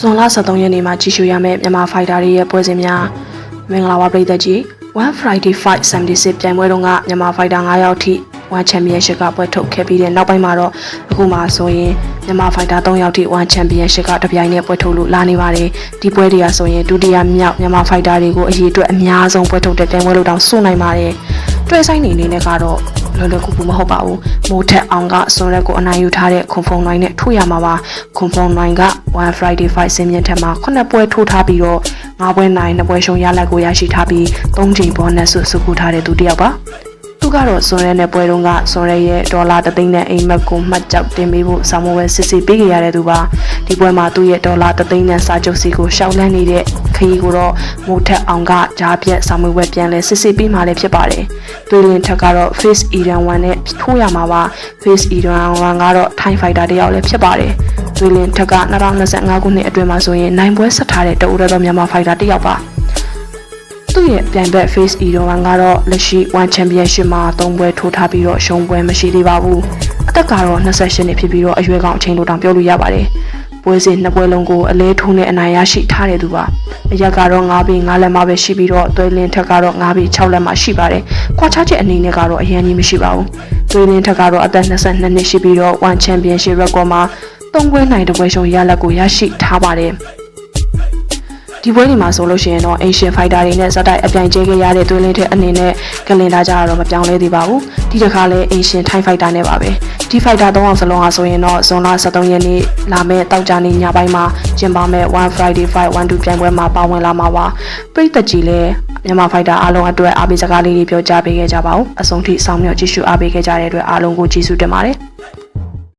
ဇွန်လ23ရက်နေ့မှာကြီးရှုရမယ့်မြန်မာဖိုက်တာတွေရဲ့ပွဲစဉ်များမင်္ဂလာပါပရိသတ်ကြီး One Friday Fight 76ပြိုင်ပွဲတုန်းကမြန်မာဖိုက်တာ9ယောက်ထိ One Championship ကပွဲထုတ်ခဲ့ပြီးတဲ့နောက်ပိုင်းမှာတော့အခုမှဆိုရင်မြန်မာဖိုက်တာ3ယောက်ထိ One Championship ကတပြိုင်နက်ပွဲထုတ်လို့လာနေပါတယ်ဒီပွဲတွေကဆိုရင်ဒုတိယမြောက်မြန်မာဖိုက်တာတွေကိုအရေးအတွက်အများဆုံးပွဲထုတ်တဲ့ပြိုင်ပွဲလို့တောင်ဆိုနိုင်ပါတယ်တွဲဆိုင်နေနေနဲ့ကတော့ လွယ်လွယ်ကူကူမဟုတ်ပါဘူးမိုးထက်အောင်ကစွန်ရက်ကိုအနိုင်ယူထားတဲ့ခွန်ဖုံနိုင်နဲ့ထိုးရမှာပါခွန်ဖုံနိုင်က One Friday Fight စင်မြင့်ထက်မှာ9ပွဲထိုးထားပြီးတော့9ပွဲနိုင်2ပွဲရှုံးရလက်ကိုရရှိထားပြီး3ချိန်ဘောနက်ဆုစုကူထားတဲ့သူတစ်ယောက်ပါသူကတော့စွန်ရဲနဲ့ပွဲတုန်းကစွန်ရဲရဲ့ဒေါ်လာ3သိန်းနဲ့အိမ်မက်ကိုမှတ်ကြောက်တင်ပေးဖို့ဆောင်းမဝဲစစ်စစ်ပေးခဲ့ရတဲ့သူပါဒီပွဲမှာသူ့ရဲ့ဒေါ်လာ3သိန်းနဲ့စာချုပ်စီကိုရှောက်လန်းနေတဲ့ ခရီးကိုတော့မိုးထက်အောင်ကဂျားပြက်ဆောင်းမဝဲပြန်လဲစစ်စစ်ပေးမှလည်းဖြစ်ပါတယ်တွေးလင်ထက်ကတော့ Face Iran 1နဲ့ထိုးရမှာပါ Face Iran 1ကတော့ Thai Fighter တယောက်လည်းဖြစ်ပါတယ်တွေးလင်ထက်က2025ခုနှစ်အတွင်းမှာဆိုရင်နိုင်ပွဲဆက်ထားတဲ့တအူရတော်မြန်မာ Fighter တယောက်ပါသူ့ရဲ့ပြိုင်ဘက် Face Iron ကတော့လက်ရှိ One Championship မှာ၃ပွဲထိုးထားပြီးတော့ရှုံးပွဲမရှိသေးပါဘူး။အသက်ကတော့28နှစ်ဖြစ်ပြီးတော့အရွယ်ကောင်းအချိန်လို့တောင်ပြောလို့ရပါတယ်။ ပွဲစဉ်နှစ်ပွဲလုံးကိုအလဲထုံးနဲ့အနိုင်ရရှိထားတဲ့သူပါ။အရက်ကတော့9ဘီ9လက်မှပဲရှိပြီးတော့သွေးလင်းထက်ကတော့9ဘီ6လက်မှရှိပါတယ်။ခွာခြားချက်အနေနဲ့ကတော့အရင်ကြီးမရှိပါဘူး။သွေးလင်းထက်ကတော့အသက်22နှစ်ရှိပြီးတော့ One Championship record မှာ၃ပွဲနိုင်တစ်ပွဲရှုံးရလက်ကိုရရှိထားပါတယ်။ဒီပွဲဒီမှာဆိုလို့ရှိရင်တော့ Asian Fighter တွေနဲ့ဇက်တိုက်အပြိုင်ကျဲခဲ့ရတဲ့သွေးလင်းတဲ့အနေနဲ့ကလင်ဒါကြတော့မပြောင်းလဲသေးပါဘူးဒီတစ်ခါလဲ Asian Thai Fighter နဲ့ပါပဲ ဒီ Fighter ၃အောင်စလုံးဟာဆိုရင်တော့ဇွန်လ23ရက်နေ့လာမယ့်တောက်ကြနေ့ညပိုင်းမှာကျင်းပမယ့် One Friday Fight 1 2ပြိုင်ပွဲမှာပါဝင်လာမှာပါပြည်သက်ကြီးလဲမြန်မာ Fighter အားလုံးအတွက်အားပေးစကားလေးတွေပြောကြားပေးခဲ့ကြပါဦးအဆုံးထိစောင့်မျှော်ကြည့်ရှုအားပေးခဲ့ကြတဲ့အတွက်အားလုံးကိုကျေးဇူးတင်ပါတယ်